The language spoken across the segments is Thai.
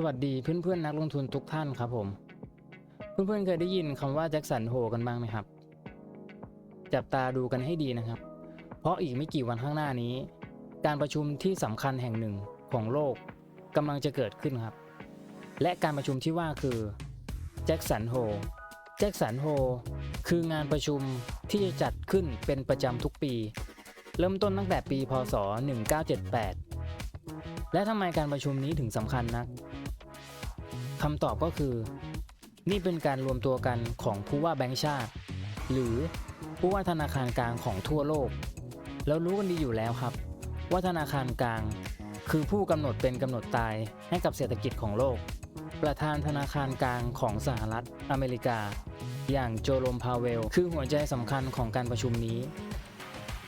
สวัสดีเพื่อนๆนักลงทุนทุกท่านครับผม เพื่อนๆเคยได้ยินคำว่าแจ็คสันโฮกันบ้างไหมครับ จับตาดูกันให้ดีนะครับ เพราะอีกไม่กี่วันข้างหน้านี้ การประชุมที่สำคัญแห่งหนึ่งของโลกกำลังจะเกิดขึ้นครับ และการประชุมที่ว่าคือแจ็คสันโฮแจ็คสันโฮคืองานประชุมที่จะจัดขึ้นเป็นประจำทุกปี เริ่มต้นตั้งแต่ปี พศ 1978 และทำไมการประชุมนี้ถึงสำคัญนักำตอบก็คือ นี่เป็นการรวมตัวกันของผู้ว่าแบงก์ชาติ หรือผู้ว่าธนาคารกลางของทั่วโลก แล้วรู้กันดีอยู่แล้วครับ ว่าธนาคารกลาง คือผู้กำหนดเป็นกำหนดตายให้กับเศรษฐกิจของโลก ประธานธนาคารกลางของสหรัฐอเมริกา อย่างโจโรมพาเวล คือหัวใจสำคัญของการประชุมนี้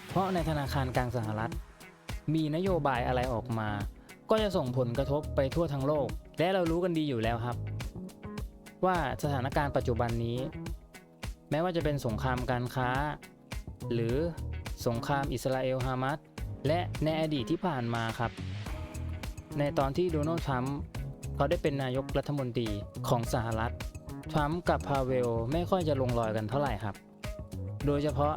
เพราะในธนาคารกลางสหรัฐ มีนโยบายอะไรออกมา ก็จะส่งผลกระทบไปทั่วทั้งโลก และเรารู้กันดีอยู่แล้วครับ ว่าสถานการณ์ปัจจุบันนี้ แม้ว่าจะเป็นสงครามการค้า หรือสงครามอิสราเอลฮามาสและในอดีตที่ผ่านมาครับ ในตอนที่โดนัลด์ทรัมป์เขาได้เป็นนายกรัฐมนตรีของสหรัฐทรัมป์กับพาเวลไม่ค่อยจะลงรอยกันเท่าไหร่ครับ โดยเฉพาะ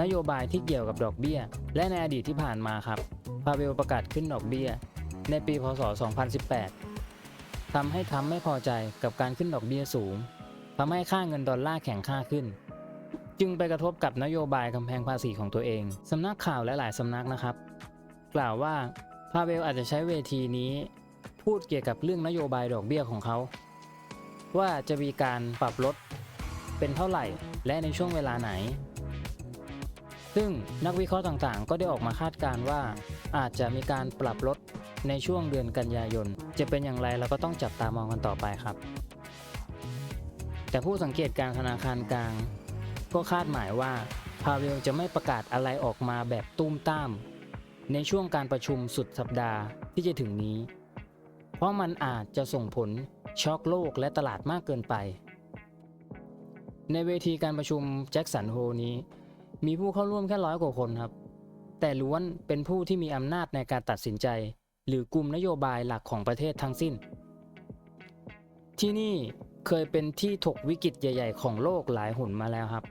นโยบายที่เกี่ยวกับดอกเบี้ย และในอดีตที่ผ่านมาครับ พาเวลประกาศขึ้นดอกเบี้ย ในปีพศ 2018 ทำให้ทรัมป์ไม่พอใจกับการขึ้นดอกเบี้ยสูง ทำให้ค่าเงินดอลลาร์แข็งค่าขึ้น จึงไปกระทบกับนโยบายกำแพงภาษีของตัวเอง สำนักข่าวและหลายสำนักนะครับ กล่าวว่าพาเวลอาจจะใช้เวทีนี้ พูดเกี่ยวกับเรื่องนโยบายดอกเบี้ยของเขา ว่าจะมีการปรับลดเป็นเท่าไหร่และในช่วงเวลาไหน ซึ่งนักวิเคราะห์ต่างๆ ก็ได้ออกมาคาดการณ์ว่าอาจจะมีการปรับลด ในช่วงเดือนกันยายน จะเป็นอย่างไรเราก็ต้องจับตามองกันต่อไปครับ แต่ผู้สังเกตการธนาคารกลาง ก็คาดหมายว่าพาเวลจะไม่ประกาศอะไรออกมาแบบตุ้มต้าม ในช่วงการประชุมสุดสัปดาห์ที่จะถึงนี้ เพราะมันอาจจะส่งผลช็อกโลกและตลาดมากเกินไป ในเวทีการประชุมแจ็คสันโฮนี้ มีผู้เข้าร่วมแค่ร้อยกว่าคนครับ แต่ล้วนเป็นผู้ที่มีอำนาจในการตัดสินใจ หรือกลุ่มนโยบายหลักของประเทศทั้งสิ้น ที่นี่เคยเป็นที่ถกวิกฤตใหญ่ ๆ ของโลกหลายหนมาแล้วครับ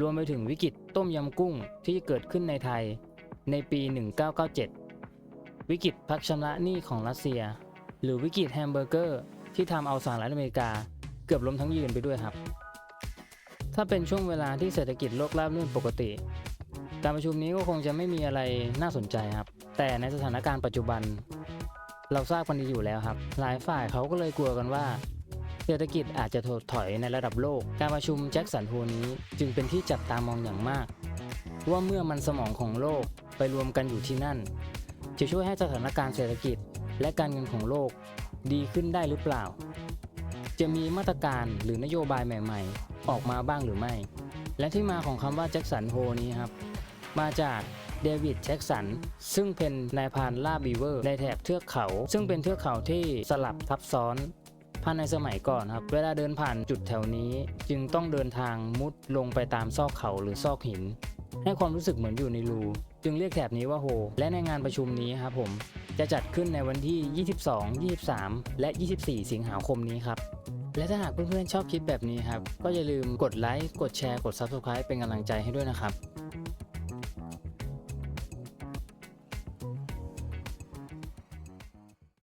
รวมไปถึงวิกฤตต้มยำกุ้งที่เกิดขึ้นในไทยในปี 1997 วิกฤตพักชำระหนี้ของรัสเซีย หรือวิกฤตแฮมเบอร์เกอร์ที่ทำเอาสหรัฐอเมริกาเกือบล้มทั้งยืนไปด้วยครับ ถ้าเป็นช่วงเวลาที่เศรษฐกิจโลกราบรื่อนปกติ การประชุมนี้ก็คงจะไม่มีอะไรน่าสนใจครับ แต่ในสถานการณ์ปัจจุบัน เราทราบกันดีอยู่แล้วครับ หลายฝ่ายเขาก็เลยกลัวกันว่า เศรษฐกิจอาจจะถดถอยในระดับโลก การประชุมแจ็คสันโฮนี้จึงเป็นที่จับตามองอย่างมาก ว่าเมื่อมันสมองของโลกไปรวมกันอยู่ที่นั่น จะช่วยให้สถานการณ์เศรษฐกิจและการเงินของโลกดีขึ้นได้หรือเปล่า จะมีมาตรการหรือนโยบายใหม่ ๆ ออกมาบ้างหรือไม่ และที่มาของคำว่าแจ็คสันโฮนี้ครับ มาจาก เดวิดแจ็คสัน ซึ่งเป็นนายพานล่าบีเวอร์ ในแถบเทือกเขา ซึ่งเป็นเทือกเขาที่สลับทับซ้อนผ่านในสมัยก่อนครับ เวลาเดินผ่านจุดแถวนี้ จึงต้องเดินทางมุดลงไปตามซอกเขาหรือซอกหิน ให้ความรู้สึกเหมือนอยู่ในรู จึงเรียกแถบนี้ว่าโฮ และในงานประชุมนี้ครับผม จะจัดขึ้นในวันที่ 22 23 และ 24 สิงหาคมนี้ครับ และถ้าหากเพื่อนๆชอบคลิปแบบนี้ครับ ก็อย่าลืมกดไลค์ กดแชร์ กด Subscribe เป็นกำลังใจให้ด้วยนะครับ